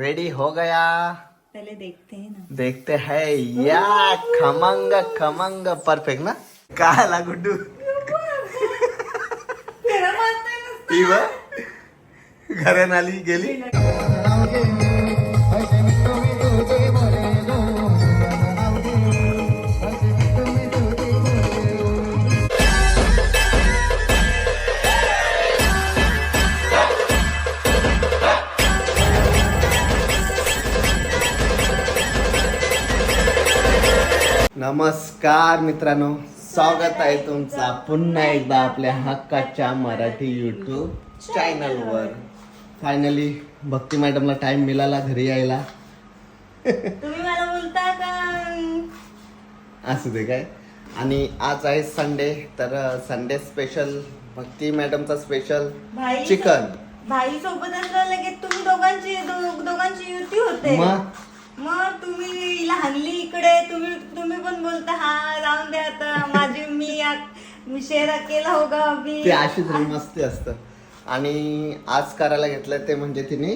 Ready हो गया। पहले देखते हैं ना। देखते हैं। या खमंग खमंग परफेक्ट ना? काय आला गुड्डू ती व घरान आली गेली? नमस्कार मित्रांनो स्वागत आहे तुमचा पुन्हा एकदा आपल्या हक्काच्या मराठी युट्यूब चॅनलवर फायनली भक्ती मॅडमला टाइम मिळाला घरी यायला. तुम्ही मला बोलता का? असू दे काय. आणि आज आहे संडे तर संडे स्पेशल भक्ती मॅडमचा स्पेशल चिकन. भाई सोबत असलं लगेच तुम्ही दोघांची दोघांची युती होते. मग? मग तुम्ही लहानली इकडे तुम्ही तुम्ही पण बोलता हा राहून द्या आता माझी मी मी शेअर केला होगा अभी. ते अशीच मस्ती असतं. आणि आज करायला घेतलं ते म्हणजे तिने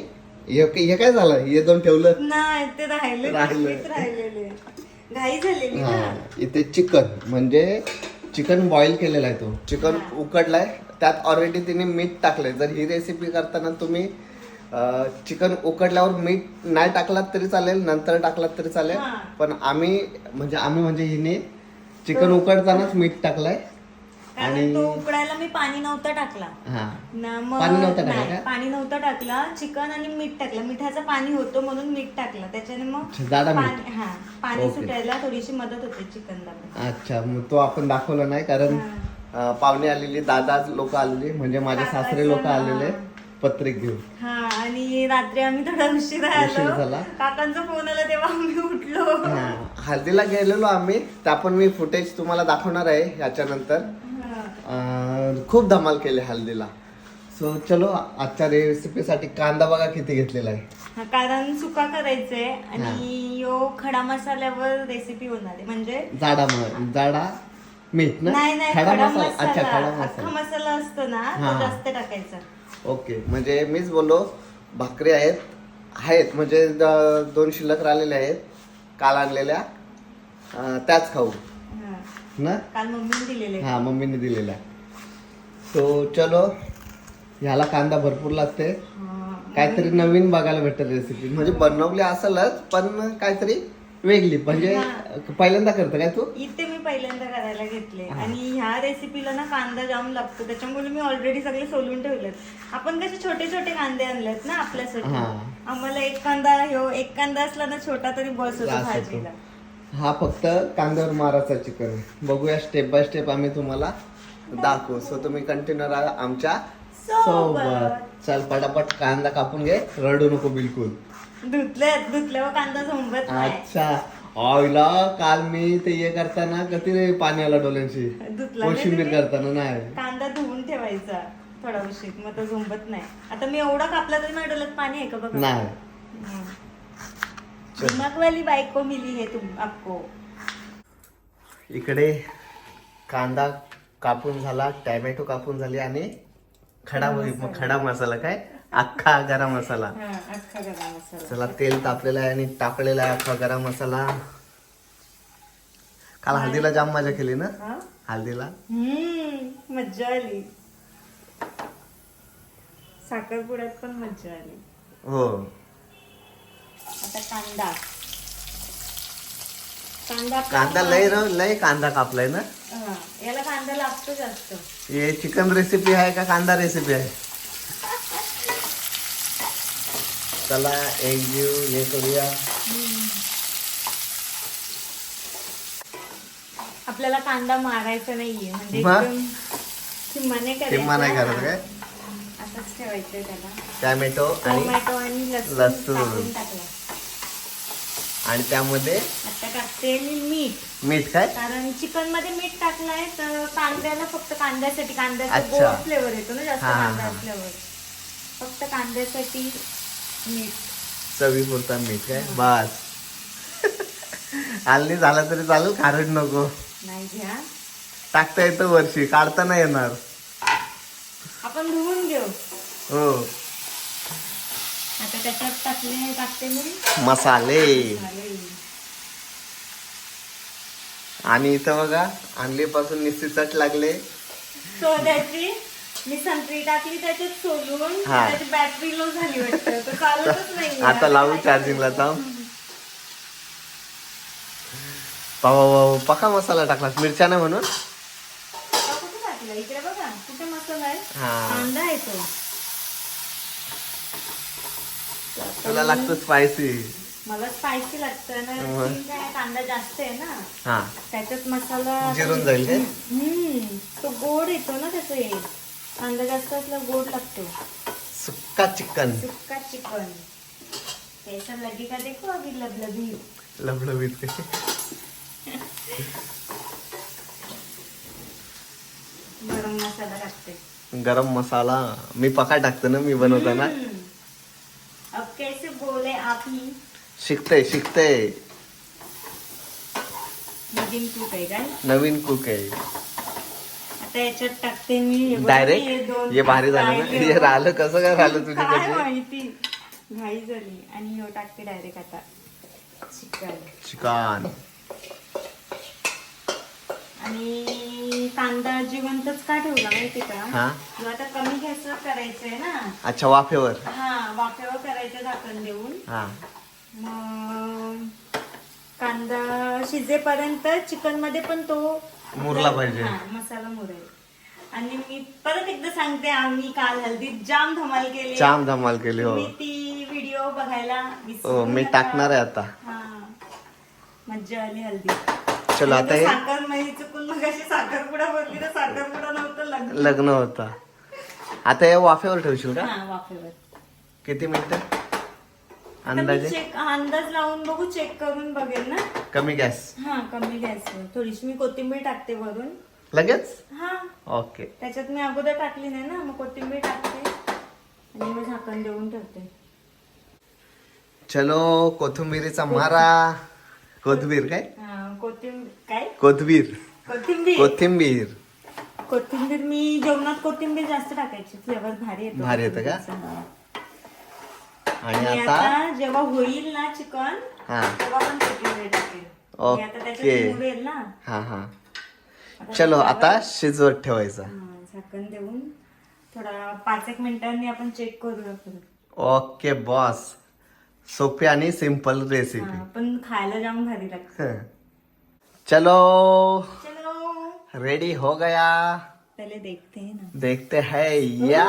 हे हे काय झालं? हे दोन ठेवलं? नाही ते राहिले. राहिलं. राहिलेले. घाई झालेली हा इथे चिकन म्हणजे चिकन बॉईल केलेला आहे तो. चिकन उकडलाय. त्यात ऑलरेडी तिने मीठ टाकलंय. जर ही रेसिपी करताना तुम्ही चिकन उकडल्यावर मीठ नाही टाकलात तरी चालेल नंतर टाकलात तरी चालेल. पण आम्ही म्हणजे आम्ही म्हणजे हिने चिकन उकडतानाच मीठ टाकलाय. आणि- तो उकडायला मी पाणी नव्हता टाकला. पाणी नव्हतं टाकलं? पाणी नव्हतं टाकला. चिकन आणि मीठ टाकलं. मिठाचं पाणी होतं म्हणून मीठ टाकलं. त्याच्याने मग. पाणी- हा. सुटायला थोडीशी मदत होते चिकनला. अच्छा मग तो आपण दाखवला नाही. कारण पाहुणे आलेली दादा लोक आलेली. म्हणजे माझे सासरे लोक आलेले. पत्रिक घेऊन. हा. आणि रात्री आम्ही थोडा उशीर उशीर आलो झाला. काकांचा फोन आला तेव्हा आम्ही उठलो. हा, हळदीला गेलेलो आम्ही. त्या पण मी फुटेज तुम्हाला दाखवणार आहे याच्यानंतर. अं, खूप धमाल केले हल्दीला सो चलो आजच्या रेसिपीसाठी कांदा बघा किती घेतलेला आहे. हा, कारण सुका करायचंय आणि यो खडा मसाल्यावर रेसिपी होणार आहे. म्हणजे जाडा म- जाडा मीठ ना? नाही नाही खडा मसाला? खडा अख्खा मसाला. मसाला असतो ना हा. तो जास्त टाकायचा. ओके म्हणजे मीच बोललो भाकरी आहेत आहेत म्हणजे द- दोन शिल्लक राहिलेल्या आहेत काल आणलेल्या. अं, त्याच खाऊ. हा. ना? काल मम्मीने दिलेले हा मम्मीने दिलेल्या. सो चलो ह्याला कांदा भरपूर लागते हा. काहीतरी नवीन बघायला भेटेल रेसिपी म्हणजे बनवली असेलच पण काहीतरी वेगळी म्हणजे पहिल्यांदा करतं काय तू? इथे मी पहिल्यांदा करायला घेतले. आणि ह्या रेसिपीला ना कांदा जाम लागतो. त्याच्यामुळे मी ऑलरेडी सगळे सोलून ठेवलेत. आपण कसे छोटे छोटे कांदे आणलेत ना आपल्यासाठी? हा. आम्हाला एक कांदा ह्यो एक कांदा असला ना छोटा तरी बस होतो त्रास होतो. भाजीला. हा फक्त कांद्यावर मारायचा चिकन. बघूया स्टेप बाय स्टेप आम्ही तुम्हाला दाखवू. सो तुम्ही कंटिन्यू राहा आमच्यासोबत. चल पटापट कांदा कापून घे. रडू नको बिलकुल. धुतल्या धुतल्यावर कांदा झोंबत नाही. अच्छा. ऑयला काल मी ते हे करताना कधी रे पाणी आला डोल्यांशी धुतला नाही कोशिंबीर तुम्ही? करताना नाही. कांदा धुवून ठेवायचा थोडा उशीर मग तो झोंबत नाही. आता मी एवढा कापला तरी माझ्या डोळ्यात पाणी आहे का बघा? नाही. दिमाग वाली बायको मिली है तुम आपको इकडे कांदा कापून झाला टॅमॅटो कापून झाली आणि खडा खडा मसाला काय? अख्खा गरम मसाला. हा, अख्खा गरम मसाला. चला तेल तापलेलं आहे आणि टाकलेला आहे अख्खा गरम मसाला. काल हळदीला जाम मजा केली ना? हा? हळदीला. हम्म मज्जा आली. साखरपुड्यात पण मज्जा आली. हो. आता कांदा. कांदा कांदा लय र लय कांदा कापलाय ना? हा, याला कांदा लागतो जास्त. हे चिकन रेसिपी आहे का कांदा रेसिपी आहे? चला एक जीव हे करूया आपल्याला कांदा मारायचा नाहीये म्हणजे मग? एकदम किंमाने करायचा. किंवा नाही करत हा. काय असंच ठेवायचंय त्याला टॅमॅटो आणि टोमॅटो आणि लसूण लसूण. टाकून टाकला आणि त्यामध्ये आता टाकते मी मीठ मीठ काय कारण चिकनमध्ये मीठ टाकलंय तर कांद्याला फक्त कांद्यासाठी कांद्याचा अच्छा. गोड फ्लेवर येतो ना जास्त हा, हा, कांदा हा. असल्यावर फक्त कांद्यासाठी मीठ. चवीपुरता मीठ काय? बस. हल्ली झाला तरी चालू खारट नको. नाही घ्या. टाकता येतं वर्षी काढता नाही येणार. आपण धुवून घेऊ. हो. आता त्याच्यात टाकले टाकते मी मसाले. आणि इथं बघा आणलीपासून निश्चित चट लागले. सोड्याची मी संत्री टाकली त्याच्यात हा. त्याची बॅटरी लो झाली वाटतं. तर चालतच नाही. आता लावू चार्जिंगला थांब. पावा पका मसाला टाकलास मिरच्या नाही म्हणून कुठे टाकला? इकडे बघा. कुठे मसाला आहे? हा. कांदा आहे तो. तुला लागतं स्पायसी मला स्पायसी लागतं ना. मग? कांदा जास्त आहे ना. हा. त्याच्यात मसाला जिरून जाईल काय हम्म. तो गोड येतो ना त्याचं कांदा जास्त असला गोड लागतो. सुक्का चिकन. सुक्का चिकन. कैसा लगेगा देखो अभी लबलबी. लबलबीत. गरम मसाला टाकते. गरम मसाला. मी पका टाकतो ना मी बनवताना. अब कैसे बोले आप ही? शिकते शिकते. नवीन तूप आहे काय? नवीन कुक आहे. आता याच्यात टाकते मी. हे हे डायरेक्ट हे भारी झालं ना. हे राहिलं कसं काय राहिलं तुझ्याकडे माहिती? घाई झाली. आणि ह्यो टाकते डायरेक्ट आता. चिकन. चिकन. आणि कांदा जिवंतच का ठेवला माहिती का? हा? ह्यो आता कमी गॅसवर करायचंय ना. अच्छा वाफेवर? हा वाफेवर करायचं झाकण देऊन. हा. मग कांदा शिजेपर्यंत चिकनमध्ये पण तो मुरला पाहिजे. हा, मसाला मुरेल. आणि मी परत एकदा सांगते आम्ही काल हल्दीत जाम धमाल केली. जाम धमाल केली हो. ती व्हिडिओ बघायला विसरू हो मी नका. टाकणार आहे आता. हा. मज्जा आली हल्दी चलो आता हे साखर नाही चुकून मग अशी साखरपुडा बोलली तर साखरपुडा नव्हतं लग्न. लग्न होता. आता हे वाफेवर ठेवशील का? हा वाफेवर. किती मिनिटं? अंदाजे? चेक अंदाज लावून बघू चेक करून बघेल ना? कमी गॅस. हा कमी गॅसवर थोडीशी मी कोथिंबीर टाकते वरून. लगेच? हा. ओके. त्याच्यात मी अगोदर टाकली नाही ना मग कोथिंबीर टाकते. आणि मग झाकण देऊन ठेवते. चलो कोथिंबिरीचा मारा. कोथबीर काय? हा, कोथिंबीर काय? कोथबीर. कोथिंबीर. कोथिंबीर. कोथिंबीर मी जेवणात कोथिंबीर जास्त टाकायची. फ्लेवर भारी येतो. भारी येतं का? आणि आता जेव्हा होईल ना चिकन हा. तेव्हा पण कोथिंबीर टाकेल आणि आता ओके. ना. हा हा. चलो आता शिजवत ठेवायचा. हा, झाकण देऊन थोडा पाच एक मिनिटांनी आपण चेक करूया परत ओके बॉस सोपी आणि सिंपल रेसिपी हा, पण खायला जाम भारी लागतं. चलो. चलो. रेडी हो गया. पहले देखते हैं ना. देखते है. या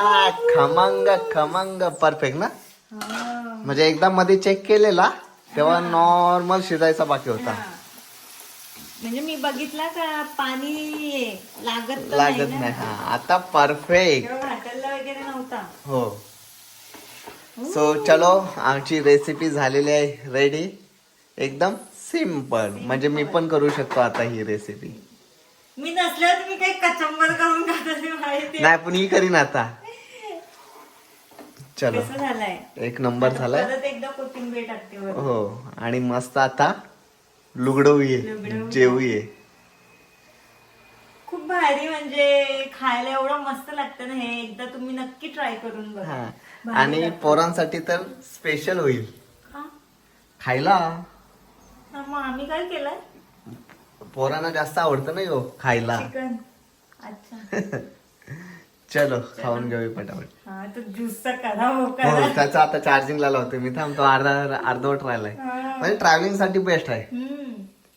खमंग खमंग. परफेक्ट ना. म्हणजे एकदा मध्ये चेक केलेला तेव्हा नॉर्मल शिजायचा बाकी होता. म्हणजे मी बघितला का पाणी लागत लागत. नाही हा. आता परफेक्ट वगैरे नव्हता. हो. सो चलो आमची रेसिपी झालेली आहे रेडी एकदम सिंपल म्हणजे मी पण करू शकतो आता ही रेसिपी मी नसल्यावर तुम्ही काही कचंबर करून खात नाही पण ही करीन आता. चलो. झालंय? एक नंबर झालाय. परत एकदा कोथिंबीर टाकते वर हो आणि मस्त आता लुगडवूये लुगडवूया. जेवूये. खूप भारी म्हणजे खायला एवढं मस्त लागतं ना हे. एकदा तुम्ही नक्की ट्राय करून बघा. हा. भारी आणि लागतं. पोरांसाठी तर स्पेशल होईल. हा? खायला? हा, मग आम्ही काय केलंय? पोरांना जास्त आवडतं ना हो खायला. चिकन अच्छा. चलो खाऊन घेऊ पटापट. हा ज्यूसचा करा हो हो त्याचा आता चार्जिंगला लावतो मी थांबतो अर्धा अर्धवट राहिलाय. हा. म्हणजे ट्रॅव्हलिंगसाठी बेस्ट आहे.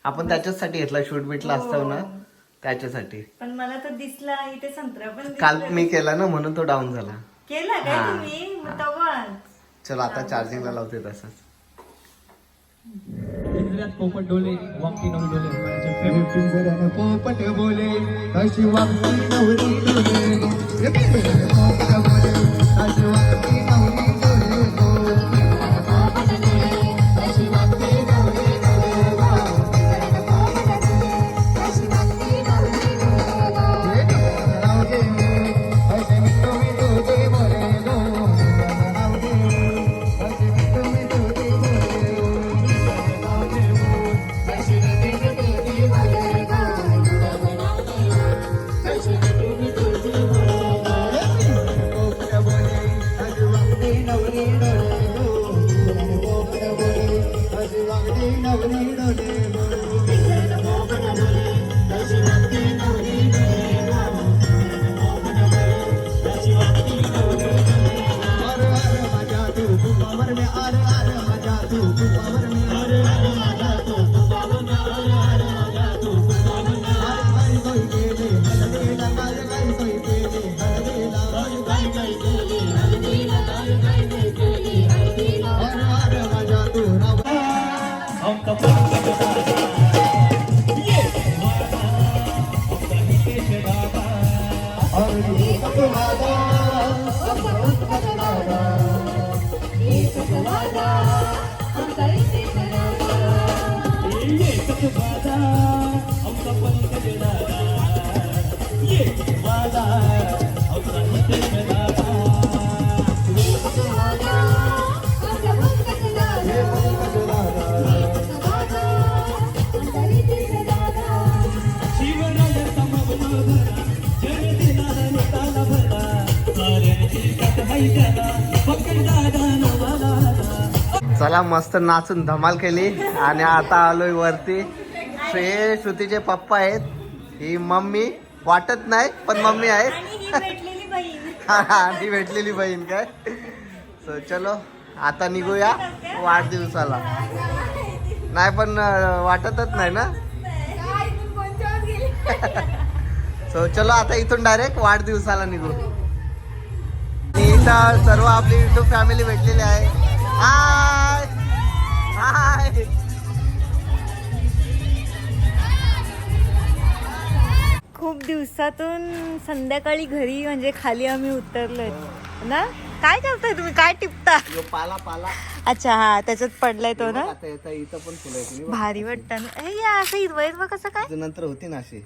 आपण त्याच्याचसाठी घेतला शूट बीटला असतो ना त्याच्यासाठी. पण मला तर दिसला इथे संत्रा पण काल दिसला. मी केला ना म्हणून तो डाऊन झाला. केला काय हा. तुम्ही? मग चलो आता चार्जिंगला लावते तसंच. पिंजऱ्यात पोपट डोले वामटी नवरी डोले पोपट बोले अशी वागती नवरी डोले. ये वादा चला मस्त नाचून धमाल केली आणि आता आलोय वरती. हे श्रुतीचे पप्पा आहेत. ही मम्मी वाटत नाही पण मम्मी आहेत आणि ही भेटलेली बहीण. काय? सो चलो आता निघूया वाढदिवसाला. नाही पण वाटतच नाही ना? सो चलो आता इथून डायरेक्ट वाढदिवसाला निघू. इथं सर्व आपली युट्यूब फॅमिली भेटलेली आहे. हाय हाय खूप दिवसातून संध्याकाळी घरी म्हणजे खाली आम्ही उतरलोय. ना? काय करताय तुम्ही? काय टिपता? यो पाला पाला. अच्छा हा त्याच्यात पडलाय तो ना? इथं पण फुलं भारी वाटतं ना. हे या असं हिरवं हिरवं कसं काय. नंतर होती ना अशी.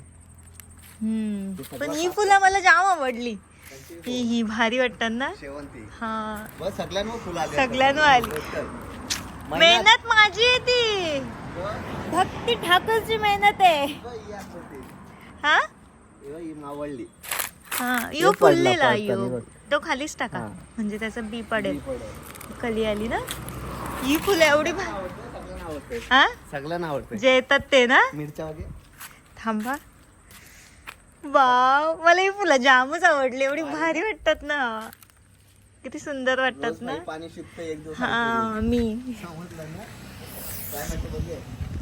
हम्म. पण ही फुलं मला जाम आवडली. ही ही भारी वाटतात ना? शेवंती. हा. बस सगळ्यांवर फुलं आली. सगळ्यांवर आली. मेहनत. माझी आहे ती. भक्ती ठाकरची मेहनत आहे. हा मावळली. हा यो फुललेला यो. तो खालीच टाका. म्हणजे त्याचं बी पडेल. कली आली ना? ही फुलं एवढी हा? सगळ्यांना आवडते. जे येतात ते ना? मिरच्या वगैरे थांबा. वाव मला ही फुलं जामच आवडली. एवढी भारी वाटतात ना. किती सुंदर वाटतात ना. पाणी शिकते एक दिवस हा मी.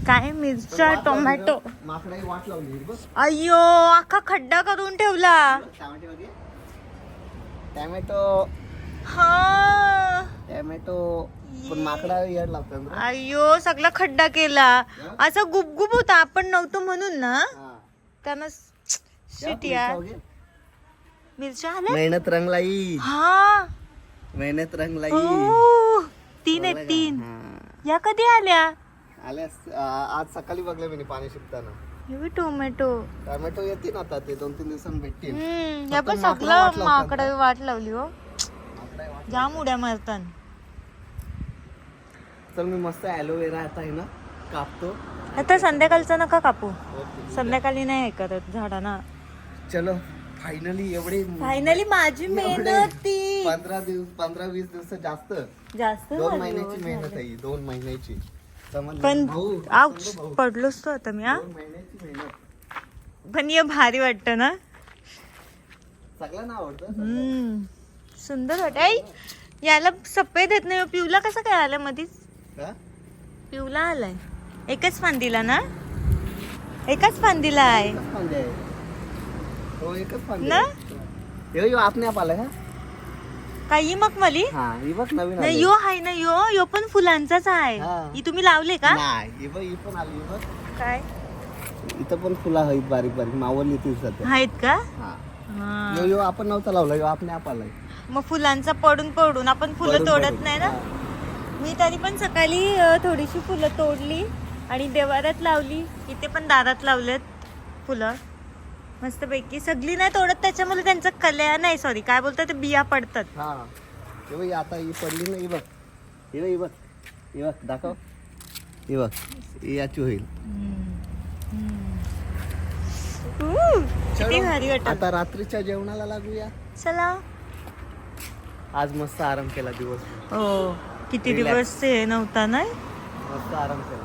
काय मिरच्या टोमॅटो. अय्यो अख्खा खड्डा करून ठेवला. टॅमॅटो हा. टॅमॅटो. अय्यो सगळा खड्डा केला. असं गुपगुप होता आपण नव्हतो म्हणून ना. त्यानं शिट मिरच्या आल्या मेहनत रंगलाई. हा. मेहनत रंगलाई. ओ, तीन आहेत तीन. या कधी आल्या? आल्यास आ- आज सकाळी बघले मी पाणी शिकताना हे टोमॅटो. टोमॅटो येतील आता ते दोन तीन दिवसांनी भेटतील. हम्म या पण सगळं वाट लावतात. माकडं वाट लावली हो. जाम उड्या मारतात तर मी मस्त ॲलोवेरा आता आहे ना कापतो. आता संध्याकाळचं नका कापू. संध्याकाळी नाही करत झाडांना. चलो फायनली एवढे फायनली माझी मेहनत ती. पंधरा दिवस पंधरा वीस दिवस जास्त. जास्त दोन झाली महिन्याची हो, मेहनत. आहे ही, दोन महिन्याची. समजलं? पण भाऊ, आऊच भाऊ? पडलोच तो आता मी हा? दोन महिन्याची मेहनत. पण हे भारी वाटतं ना? सगळ्यांना आवडतं हम्म सुंदर वाटत. आई याला सफेद येत नाही पिवला कसं काय आलं मधीच? पिवला आलाय. एकच फांदीला ना? एकाच फांदीला आहे. एकच फांदी आहे. हो एकच ना? ह्यो आपने आलाय हा? काही मग मली? हा ही बघ नवीन नाही आली. यो आहे ना यो यो पण फुलांचाच आहे. हा. ही तुम्ही लावले का? नाही ही बघ ही पण आली ही बघ काय? इथं पण फुलं आहेत बारीक बारीक. मावळली ती सध्या आहेत का? हा. हा. यो यो आपण नव्हता लावला यो आपने आप आलाय मग फुलांचा पडून पडून आपण फुलं तोडत. नाही ना. मी तरी पण सकाळी अ, थोडीशी फुलं तोडली आणि देवारात लावली. इथे पण दारात लावलेत फुलं. मस्तपैकी. सगळी नाही तोडत त्याच्यामुळे त्यांचं कल्या नाही सॉरी काय बोलतात ते? बिया पडतात. हा. हे बघ, ही आता ही पडली नाही बघ. ही बघ ही बघ. ही बघ दाखव. ही बघ ही याची होईल. ऊ, किती भारी वाटत. आता रात्रीच्या जेवणाला लागूया. चला. आज मस्त आराम केला दिवस. हो किती Relax. दिवस ते नव्हता नाही? मस्त आराम केला.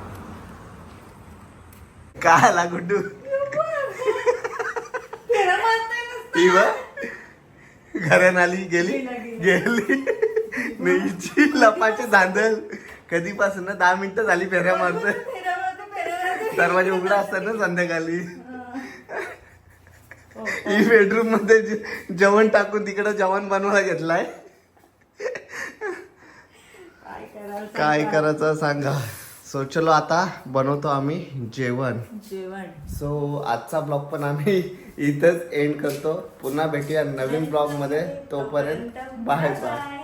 काय आला गुड्डू ती घरान आली गेली. गेली. मीची लपाचे धांदल. कधीपासून ना दहा मिनिटं झाली फेऱ्या मारतोय. दरवाजे उघडा असतात ना संध्याकाळी. ही बेडरूममध्ये जेवण टाकून तिकडे जेवण बनवायला घेतलाय. काय करायचं सांगा. सो चलो आता बनवतो आम्ही जेवण. जेवण. सो आजचा ब्लॉग पण आम्ही इथंच एंड करतो. पुन्हा भेटूया नवीन ब्लॉगमध्ये. तोपर्यंत बाय बाय